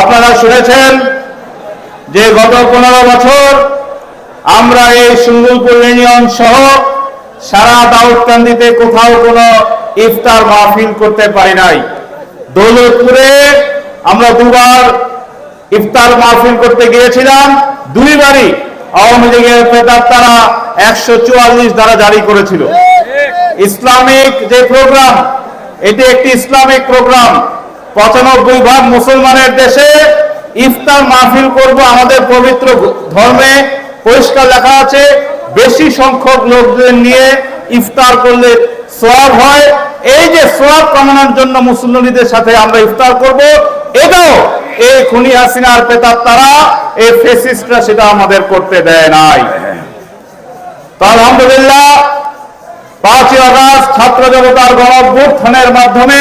আপনারা শুনেছেন যে গত পনেরো বছর আমরা এই সুন্দরপুর ইউনিয়ন সহ সারা দাউদকান্দিতে কোথাও কোনো ইফতার মাহফিল করতে পারি নাই। দৌলতপুরে আমরা দুবার ইফতার মাহফিল করতে গিয়েছিলাম। দুইবারই আওয়ামী লীগের প্রেতার তারা একশো চুয়াল্লিশ দ্বারা জারি করেছিল। ইসলামিক যে প্রোগ্রাম, এটি একটি ইসলামিক প্রোগ্রাম। পঁচানব্বই ভাগ মুসলমানের দেশে ইফতার মাহফিল করব আমাদের পবিত্র ধর্মে। পরিষ্কার লেখা আছে, বেশি সংখ্যক লোকদের নিয়ে ইফতার করলে সোয়াব হয়। এই যে সোয়াব কামানোর জন্য মুসল্লিদের সাথে আমরা ইফতার করব, এটাও এই খুনি হাসিনার পেতার তারা, এই ফেসিস্টরা সেটা আমাদের করতে দেয় নাই। আলহামদুলিল্লাহ, পাঁচই আগস্ট ছাত্র জনতার গণ মাধ্যমে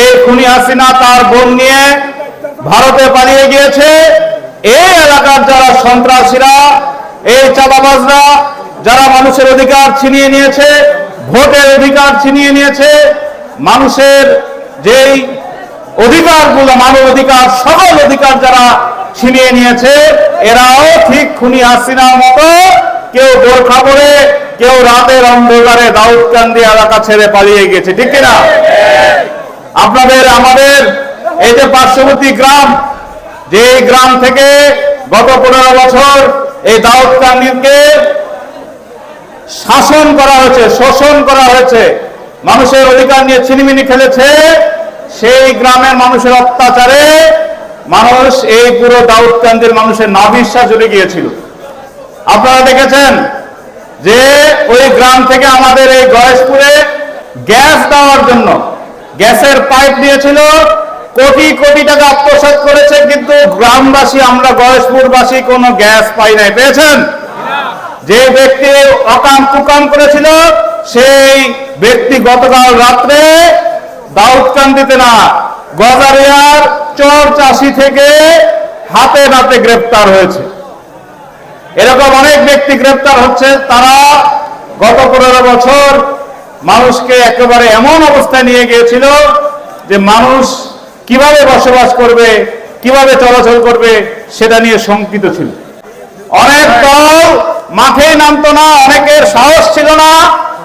এই খুনি হাসিনা তার বোন নিয়ে ভারতে পালিয়ে গিয়েছে। এই এলাকার যারা সন্ত্রাসীরা, এই চাঁদাবাজরা, যারা মানুষের অধিকার ছিনিয়ে নিয়েছে, ভোটের অধিকার ছিনিয়ে নিয়েছে, মানুষের যেই অধিকারগুলো, মানব অধিকার, সকল অধিকার যারা ছিনিয়ে নিয়েছে, এরাও ঠিক খুনি হাসিনার মতো কেউ বোরখা পরে কেউ রাতের অন্ধকারে দাউদকান্দি এলাকা ছেড়ে পালিয়ে গেছে, ঠিক কিনা? আপনাদের, আমাদের, এই যে পার্শ্ববর্তী গ্রাম যে গ্রাম থেকে গত পনেরো বছর এই দাউদকান্দিকে শাসন করা হয়েছে, শোষণ করা হয়েছে, মানুষের অধিকার নিয়ে ছিনিমিনি খেলেছে, সেই গ্রামের মানুষের অত্যাচারে মানুষ এই পুরো দাউদকান্দির মানুষের নাভিশ্বাস জুড়ে গিয়েছিল। আপনারা দেখেছেন যে ওই গ্রাম থেকে আমাদের এই গয়েশপুরে গ্যাস দেওয়ার জন্য গ্যাসের পাইপ দিয়েছিল। কোটি কোটি টাকা আত্মসাৎ করেছে, কিন্তু গ্রামবাসী, আমরা গয়েশপুরবাসী কোনো গ্যাস পাই নাই। পেয়েছেন? যে ব্যক্তি অকাম কুকাম করেছিল, সেই ব্যক্তি গতকাল রাত্রে দাউদকান্দিতে না, গজারিয়ার চর চাষি থেকে হাতে নাতে গ্রেপ্তার হয়েছে। এরকম অনেক ব্যক্তি গ্রেপ্তার হচ্ছে, তারা গত পনেরো বছর মানুষকে একেবারে এমন অবস্থায় নিয়ে গিয়েছিল যে মানুষ কীভাবে বসবাস করবে, কীভাবে চলাচল করবে, সেটা নিয়ে শঙ্কিত ছিল। অনেক দল মাঠে নামতো না, অনেকের সাহস ছিল না।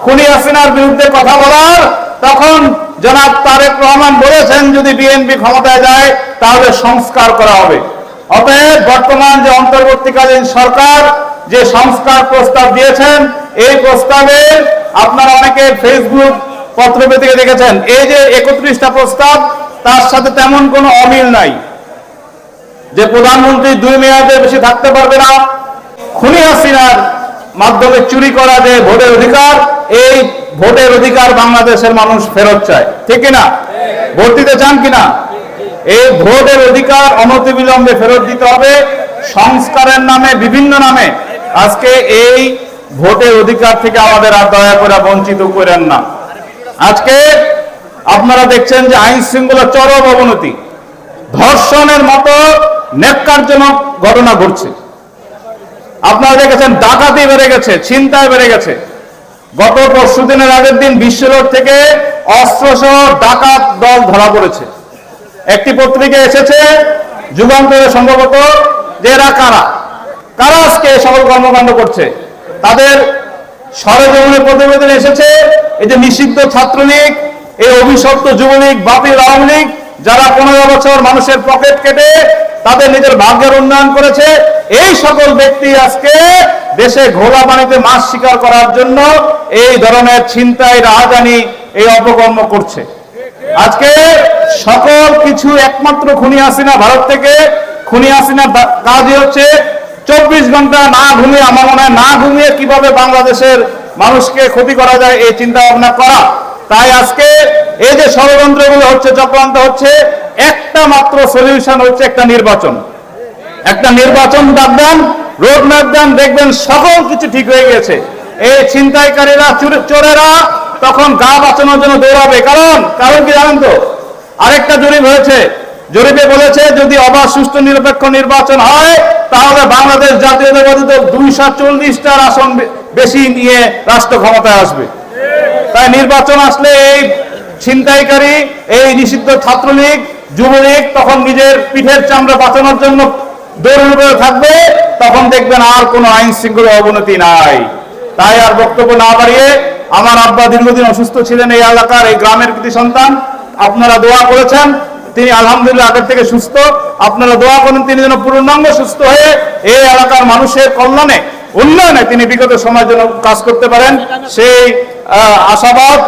খুনি হাসিনার বিরুদ্ধে কথা বলার। তখন জনাব তারেক রহমান বলেছেন, যদি বিএনপি ক্ষমতায় যায়, তাহলে সংস্কার করা হবে। অতএব বর্তমান যে অন্তর্বর্তীকালীন সরকার যে সংস্কার প্রস্তাব দিয়েছেন, এই প্রস্তাবে আপনারা অনেকে ফেসবুক পত্রপত্রিকা দেখেছেন। এই যে একত্রিশটা প্রস্তাব, তার সাথে তেমন কোনো অমিল নাই। যে প্রধানমন্ত্রী দুই মেয়াদে বেশি থাকতে পারবে না, খুনি হাসিনার মাধ্যমে চুরি করা যে ভোটের অধিকার, এই ভোটের অধিকার বাংলাদেশের মানুষ ফেরত চায়। ঠিক কিনা? ভোট দিতে চান কিনা? এই ভোটের অধিকার অনতিবিলম্বে ফেরত দিতে হবে। সংস্কারের নামে, বিভিন্ন নামে। আজকে এই ভোটের অধিকার থেকে আমাদের আর দয়া করে বঞ্চিত করেন না। আজকে আপনারা দেখছেন যে আইন শৃঙ্খলা চরম অবনতি। ধর্ষণের মতো নেককারজনক ঘটনা ঘটছে। আপনারা দেখেছেন ডাকাতি বেড়ে গেছে, ছিনতাই বেড়ে গেছে। গত পরশু দিনের আগের দিন বিশ্বরোড থেকে অস্ত্রসহ ডাকাত দল ধরা পড়েছে। একটি পত্রিকা এসেছে যুগান্তরে সম্ভবত, যে এরা কারা? কারা আজকে সকল কর্মকাণ্ড করছে? তাদের সরজমিনে প্রতিবেদন এসেছে। এই নিষিদ্ধ ছাত্রলীগ, এই অভিশপ্ত যুবলীগ বাপি আওয়ামী লীগ, যারা পনেরো বছর মানুষের পকেট কেটে তাদের নিজের ভাগ্যের উন্নয়ন করেছে, এই সকল ব্যক্তি আজকে দেশে ঘোলা পানিতে মাছ শিকার করার জন্য এই ধরনের ছিনতাই রাহাজানি এই অপকর্ম করছে। আজকে সকল কিছু একমাত্র খুনি হাসিনা ভারত থেকে। খুনি হাসিনা কাজই হচ্ছে চব্বিশ ঘণ্টা না ঘুমিয়ে, আমার মনে হয় না ঘুমিয়ে কীভাবে বাংলাদেশের মানুষকে ক্ষতি করা যায় এই চিন্তা ভাবনা করা। তাই আজকে এই যে ষড়যন্ত্রগুলো হচ্ছে, চক্রান্ত হচ্ছে, একটা মাত্র সলিউশন হচ্ছে একটা নির্বাচন। একটা নির্বাচন ডাক দেন রোড ম্যাপ দেন, দেখবেন সকল কিছু ঠিক হয়ে গেছে। এই ছিনতাইকারীরা, চোর- চোরেরা তখন গা বাঁচানোর জন্য দৌড়াবে। কারণ কারণ কি জানেন তো? আরেকটা জরিপ হয়েছে জরিপে বলেছে, যদি অবাধ, সুষ্ঠু, নিরপেক্ষ নির্বাচন হয়, তাহলে বাংলাদেশ জাতীয়তাবাদী দল দুইশো চল্লিশটার আসন বেশি নিয়ে রাষ্ট্র ক্ষমতায় আসবে। তাই নির্বাচন আসলে এই ছিনতাইকারী, এই নিষিদ্ধ ছাত্রলীগ, যুবলীগ তখন নিজের পিঠের চামড়া বাঁচানোর জন্য দৌড়ের থাকবে, তখন দেখবেন আর কোনো আইন শৃঙ্খলা অবনতি নাই। তাই আর বক্তব্য না বাড়িয়ে আমার আব্বা দীর্ঘদিন অসুস্থ ছিলেন এই এলাকার, এই গ্রামের কৃতি সন্তান, আপনারা দোয়া করেছেন তিনি আলহামদুলিল্লাহ আগের থেকে সুস্থ। আপনারা দোয়া করেন, তিনি যেন পূর্ণাঙ্গ সুস্থ হয়ে এই এলাকার মানুষের কল্যাণে, উন্নয়নে তিনি বিগত সময়ের জন্য কাজ করতে পারেন। সেই আশাবাদ।